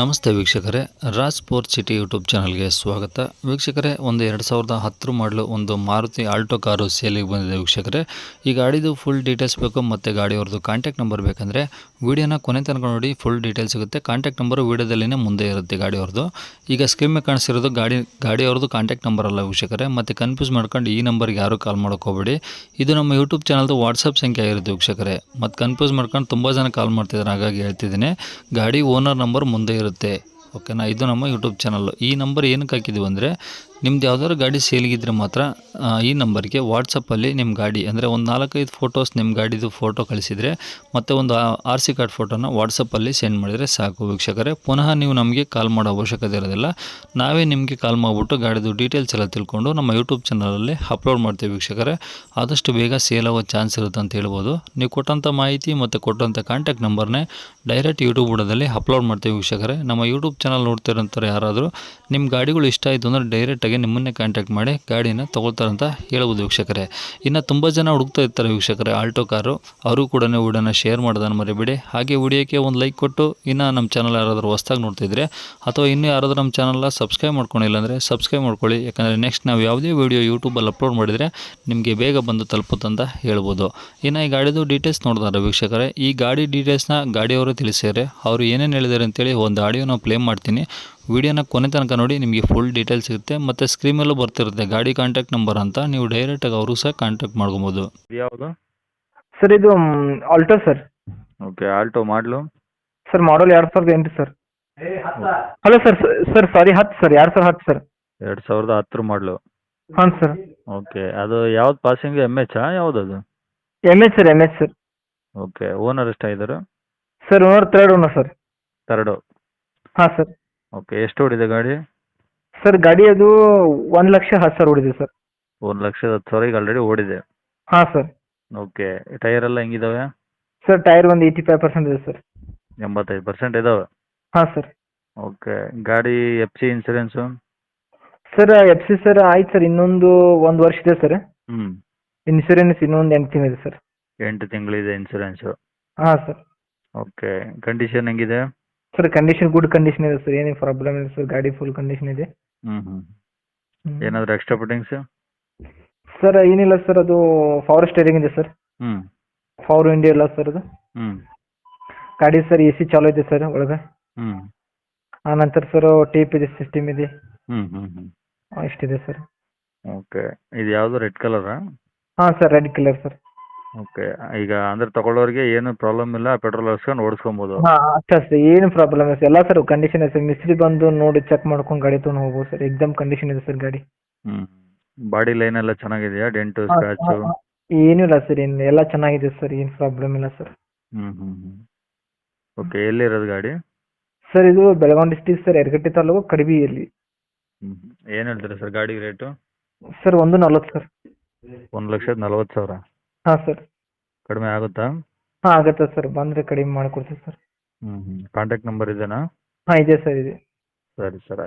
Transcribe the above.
ನಮಸ್ತೆ ವೀಕ್ಷಕರೇ, Raj sport city YouTube ಚಾನಲ್ಗೆ ಸ್ವಾಗತ. ವೀಕ್ಷಕರೇ, ಒಂದು ಎರಡು ಸಾವಿರದ ಹತ್ತರ ಮಾಡಲು ಒಂದು ಮಾರುತಿ ಆಲ್ಟೋ ಕಾರು ಸೇಲಿಗೆ ಬಂದಿದೆ ವೀಕ್ಷಕರೇ. ಈ ಗಾಡಿದು ಫುಲ್ ಡೀಟೇಲ್ಸ್ ಬೇಕು ಮತ್ತು ಗಾಡಿಯವ್ರದ್ದು ಕಾಂಟ್ಯಾಕ್ಟ್ ನಂಬರ್ ಬೇಕಂದರೆ ವೀಡಿಯೋನ ಕೊನೆ ತನಕ ನೋಡಿ ಫುಲ್ ಡೀಟೇಲ್ಸ್ ಸಿಗುತ್ತೆ. ಕಾಂಟ್ಯಾಕ್ಟ್ ನಂಬರು ವೀಡಿಯೋದಲ್ಲಿನೇ ಮುಂದೆ ಇರುತ್ತೆ ಗಾಡಿಯವ್ರದ್ದು. ಈಗ ಸ್ಕ್ರೀನ್ ಕಾಣಿಸಿರೋದು ಗಾಡಿ, ಗಾಡಿಯವ್ರದ್ದು ಕಾಂಟ್ಯಾಕ್ಟ್ ನಂಬರ್ ಅಲ್ಲ ವೀಕ್ಷಕರೇ. ಮತ್ತು ಕನ್ಫ್ಯೂಸ್ ಮಾಡ್ಕೊಂಡು ಈ ನಂಬರ್ಗೆ ಯಾರೂ ಕಾಲ್ ಹೋಗಬೇಡಿ. ಇದು ನಮ್ಮ ಯೂಟ್ಯೂಬ್ ಚಾನಲ್ದು ವಾಟ್ಸಪ್ ಸಂಖ್ಯೆ ಆಗಿರುತ್ತೆ ವೀಕ್ಷಕರೇ. ಮತ್ತು ಕನ್ಫ್ಯೂಸ್ ಮಾಡ್ಕೊಂಡು ತುಂಬ ಜನ ಕಾಲ್ ಮಾಡ್ತಿದ್ದಾರೆ ಹಾಗಾಗಿ ಹೇಳ್ತಿದ್ದೀನಿ. ಗಾಡಿ ಓನರ್ ನಂಬರ್ ಮುಂದೆ ಇರುತ್ತೆ. ಓಕೆನಾ ಇದು ನಮ್ಮ ಯೂಟ್ಯೂಬ್ ಚಾನಲ್ಲು ಈ ನಂಬರ್ ಏನಕ್ಕೆ ಹಾಕಿದ್ದೀವಿ ಅಂದರೆ ನಿಮ್ದು ಯಾವ್ದಾದ್ರು ಗಾಡಿ ಸೇಲ್ಗಿದ್ರೆ ಮಾತ್ರ ಈ ನಂಬರ್ಗೆ ವಾಟ್ಸಪ್ಪಲ್ಲಿ ನಿಮ್ಮ ಗಾಡಿ, ಅಂದರೆ ಒಂದು ನಾಲ್ಕೈದು ಫೋಟೋಸ್ ನಿಮ್ಮ ಗಾಡಿದು ಫೋಟೋ ಕಳಿಸಿದರೆ, ಮತ್ತು ಒಂದು ಆರ್ ಸಿ ಕಾರ್ಡ್ ಫೋಟೋನ ವಾಟ್ಸಪ್ಪಲ್ಲಿ ಸೆಂಡ್ ಮಾಡಿದರೆ ಸಾಕು ವೀಕ್ಷಕರೇ. ಪುನಃ ನೀವು ನಮಗೆ ಕಾಲ್ ಮಾಡೋ ಅವಶ್ಯಕತೆ ಇರೋದಿಲ್ಲ. ನಾವೇ ನಿಮಗೆ ಕಾಲ್ ಮಾಡಿಬಿಟ್ಟು ಗಾಡಿದು ಡೀಟೇಲ್ಸ್ ಎಲ್ಲ ತಿಳ್ಕೊಂಡು ನಮ್ಮ ಯೂಟ್ಯೂಬ್ ಚಾನಲಲ್ಲಿ ಅಪ್ಲೋಡ್ ಮಾಡ್ತೀವಿ ವೀಕ್ಷಕರೇ. ಆದಷ್ಟು ಬೇಗ ಸೇಲ್ ಆಗೋ ಚಾನ್ಸ್ ಇರುತ್ತೆ ಅಂತ ಹೇಳ್ಬೋದು. ನೀವು ಕೊಟ್ಟಂಥ ಮಾಹಿತಿ ಮತ್ತು ಕೊಟ್ಟಂಥ ಕಾಂಟ್ಯಾಕ್ಟ್ ನಂಬರ್ನೇ ಡೈರೆಕ್ಟ್ ಯೂಟ್ಯೂಬ್ ಬುಡದಲ್ಲಿ ಅಪ್ಲೋಡ್ ಮಾಡ್ತೀವಿ ವೀಕ್ಷಕರೇ. ನಮ್ಮ ಯೂಟ್ಯೂಬ್ ಚಾನಲ್ ನೋಡ್ತಿರೋಂಥವ್ರು ಯಾರಾದರೂ ನಿಮ್ಮ ಗಾಡಿಗಳು ಇಷ್ಟ ಆಯಿತು ಅಂದರೆ ಡೈರೆಕ್ಟಾಗಿ ನಿಮ್ಮನ್ನೇ ಕಾಂಟ್ಯಾಕ್ಟ್ ಮಾಡಿ ಗಾಡಿನ ತೊಗೊಳ್ತಾರಂತ ಹೇಳ್ಬೋದು ವೀಕ್ಷಕರೇ. ಇನ್ನು ತುಂಬ ಜನ ಹುಡುಕ್ತಾ ಇರ್ತಾರೆ ವೀಕ್ಷಕರೇ, ಆಲ್ಟೋ ಕಾರು. ಅವರು ಕೂಡ ವಿಡಿಯೋನ ಶೇರ್ ಮಾಡೋದನ್ನು ಮರಿಬೇಡಿ. ಹಾಗೆ ವಿಡಿಯೋಕ್ಕೆ ಒಂದು ಲೈಕ್ ಕೊಟ್ಟು ಇನ್ನು ನಮ್ಮ ಚಾನಲ್ ಯಾರಾದರೂ ಹೊಸ್ದಾಗಿ ನೋಡ್ತಿದ್ರೆ ಅಥವಾ ಇನ್ನೂ ಯಾರಾದರೂ ನಮ್ಮ ಚಾನಲ್ನ ಸಬ್ಸ್ಕ್ರೈಬ್ ಮಾಡ್ಕೊಂಡಿಲ್ಲ ಅಂದರೆ ಸಬ್ಸ್ಕ್ರೈಬ್ ಮಾಡ್ಕೊಳ್ಳಿ. ಯಾಕಂದರೆ ನೆಕ್ಸ್ಟ್ ನಾವು ಯಾವುದೇ ವಿಡಿಯೋ ಯೂಟ್ಯೂಬಲ್ಲಿ ಅಪ್ಲೋಡ್ ಮಾಡಿದರೆ ನಿಮಗೆ ಬೇಗ ಬಂದು ತಲುಪುತ್ತಂತ ಹೇಳ್ಬೋದು. ಇನ್ನು ಈ ಗಾಡಿದು ಡೀಟೇಲ್ಸ್ ನೋಡಿದಾರೆ ವೀಕ್ಷಕರೇ, ಈ ಗಾಡಿ ಡೀಟೇಲ್ಸ್ನ ಗಾಡಿಯವರು ತಿಳಿಸಿದರೆ ಅವರು ಏನೇನು ಹೇಳಿದ್ದಾರೆ ಅಂತೇಳಿ ಒಂದು ಆಡಿಯೋ ನಾವು ಪ್ಲೇ ಮಾಡ್ತೀನಿ. ವಿಡಿಯೋನ ಕೊನೆ ತನಕ ನೋಡಿ ನಿಮಗೆ ಫುಲ್ ಡೀಟೇಲ್ಸ್ ಸಿಗುತ್ತೆ. ಮತ್ತು ಸ್ಕ್ರೀನ್ ಮೇಲೂ ಬರ್ತಿರುತ್ತೆ ಗಾಡಿ ಕಾಂಟ್ಯಾಕ್ಟ್ ನಂಬರ್ ಅಂತ. ನೀವು ಡೈರೆಕ್ಟಾಗಿ ಅವರು ಸಹ ಕಾಂಟ್ಯಾಕ್ಟ್ ಮಾಡ್ಕೊಬೋದು. ಯಾವುದು? ಸರ್ ಇದು Alto sir. Okay Alto model sir model ಎರಡು ಸಾವಿರದ ಎಂಟು sir. Hello sir. Sir sorry ಹತ್ತು ಸರ್ ಎರಡು ಸಾವಿರ ಹತ್ತು ಸರ್. ಎರಡು ಸಾವಿರದ ಹತ್ತರ ಮಾಡಲು ಹಾಂ ಸರ್. ಓಕೆ ಅದು ಯಾವ್ದು ಪಾಸಿಂಗ್ ಎಂ ಎಚ್ ಯಾವ್ದು ಅದು? M H sir M H sir. Okay owner ಎಷ್ಟಾಗಿದ್ದಾರೆ? Sir owner third owner sir. Third ಹಾಂ ಸರ್. ಓಕೆ ಎಷ್ಟು ಹೊಡಿದೆ ಗಾಡಿ? ಸರ್ ಗಾಡಿ ಅದು ಒಂದು ಲಕ್ಷ ಹತ್ತು ಸಾವಿರ ಹೊಡಿದೆ ಸರ್. ಒಂದು ಲಕ್ಷದ ಹತ್ತು ಸಾವಿರ ಈಗ ಆಲ್ರೆಡಿ ಓಡಿದೆ. ಹಾಂ ಸರ್. ಓಕೆ ಟೈರ್ ಎಲ್ಲ ಹೆಂಗಿದಾವೆ? ಸರ್ ಟೈರ್ ಒಂದು ಏಯ್ಟಿ ಫೈವ್ ಪರ್ಸೆಂಟ್ ಇದೆ ಸರ್. ಎಂಬತ್ತೈದು ಪರ್ಸೆಂಟ್ ಇದಾವೆ? ಹಾಂ ಸರ್. ಓಕೆ ಗಾಡಿ F C insurance sir F C sir ಆಯ್ತು ಸರ್ ಇನ್ನೊಂದು ಒಂದು ವರ್ಷ ಇದೆ ಸರ್. ಹ್ಞೂ ಇನ್ಸೂರೆನ್ಸ್ ಇನ್ನೊಂದು ಎಂಟು ತಿಂಗಳಿದೆ ಸರ್. ಎಂಟು ತಿಂಗಳಿದೆ ಇನ್ಸೂರೆನ್ಸು ಹಾಂ ಸರ್. ಓಕೆ ಕಂಡೀಷನ್ ಹೆಂಗಿದೆ? ಸರ್ ಕಂಡೀಷನ್ ಗುಡ್ ಕಂಡೀಷನ್ ಇದೆ ಸರ್ ಏನೇ ಪ್ರಾಬ್ಲಮ್ ಇಲ್ಲ ಸರ್ ಗಾಡಿ ಫುಲ್ ಕಂಡೀಷನ್ ಇದೆ. ಹ್ಞೂ ಹ್ಮ್. ಏನಾದರೂ ಎಕ್ಸ್ಟ್ರಾ ಫಿಟ್ಟಿಂಗ್ಸ್ ಸರ್ ಏನಿಲ್ಲ ಸರ್ ಅದು ಪವರ್ ಸ್ಟೇರಿಂಗ್ ಇದೆ ಸರ್ ಹ್ಞೂ ಪವರ್ ವಿಂಡೋ ಇಲ್ಲ ಸರ್ ಅದು. ಹ್ಞೂ ಗಾಡಿ ಸರ್ ಎ ಸಿ ಚಾಲೂ ಇದೆ ಸರ್ ಒಳಗೆ. ಆ ನಂತರ ಸರ್ ಟೇಪ್ ಇದೆ ಸಿಸ್ಟಮ್ ಇದೆ. ಹ್ಞೂ ಹ್ಞೂ ಹ್ಮ್. ಆ, ಇಷ್ಟಿದೆ ಸರ್ ಓಕೆ ಇದು ಯಾವುದು ರೆಡ್ ಕಲರ್ ಹಾಂ sir red colour sir okay ಈಗ ಅಂದ್ರೆ ತಗೊಳ್ಳೋರಿಗೆ ಏನು ಪ್ರಾಬ್ಲಮ್ ಇಲ್ಲ ಪೆಟ್ರೋಲ್ ಹಾಕ್ಸ್ಕೊಂಡು ಓಡಿಸ್ಕೊಬೋದು. ಹಾಂ ಅಷ್ಟೇ ಅಷ್ಟೇ ಏನು ಪ್ರಾಬ್ಲಮ್ ಇಲ್ಲ ಸರ್ ಎಲ್ಲ ಸರ್ ಕಂಡೀಷನ್ ಇದೆ ಸರ್ ಮಿಸ್ತ್ರಿ ಬಂದು ನೋಡಿ ಚೆಕ್ ಮಾಡ್ಕೊಂಡು ಗಾಡಿ ತೊಗೊಂಡು ಹೋಗ್ಬೋದು ಸರ್ ಎಕ್ದಮ್ ಕಂಡೀಷನ್ ಇದೆ ಸರ್ ಗಾಡಿ. ಹ್ಞೂ ಬಾಡಿ ಲೈನ್ ಎಲ್ಲ ಚೆನ್ನಾಗಿದೆಯಾ? Dent scratch. ಏನೂ ಇಲ್ಲ ಸರ್ ಏನು ಎಲ್ಲ ಚೆನ್ನಾಗಿದೆ ಸರ್ ಏನು ಪ್ರಾಬ್ಲಮ್ ಇಲ್ಲ ಸರ್ ಹ್ಞೂ ಹ್ಞೂ ಹ್ಞೂ ಓಕೆ ಎಲ್ಲಿರೋದು ಗಾಡಿ? ಸರ್ ಇದು ಬೆಳಗಾವಿ ಡಿಸ್ಟಿಕ್ ಸರ್ ಯರಗಟ್ಟಿ ತಾಲೂಕು ಕಡಿಬಿಯಲ್ಲಿ. ಹ್ಞೂ ಏನು ಹೇಳ್ತೀರಾ ಸರ್ ಗಾಡಿ ರೇಟು ಸರ್ ಒಂದು ನಲ್ವತ್ತು ಸರ್ ಒಂದು ಲಕ್ಷದ ನಲ್ವತ್ತು ಸಾವಿರ. ಹಾಂ ಸರ್. ಕಡಿಮೆ ಆಗುತ್ತಾ? ಹಾ ಆಗುತ್ತೆ ಸರ್. ಬಂದ್ರೆ ಕಡಿಮೆ ಮಾಡಿಕೊಡ್ತೀವಿ ಸರ್. ಹ್ಞೂ ಹ್ಞೂ ಕಾಂಟ್ಯಾಕ್ಟ್ ನಂಬರ್ ಇದೆನಾ? ಹಾ ಇದೆ ಸರ್ ಇದೆ. ಸರಿ ಸರ್ ಆಯ್ತು.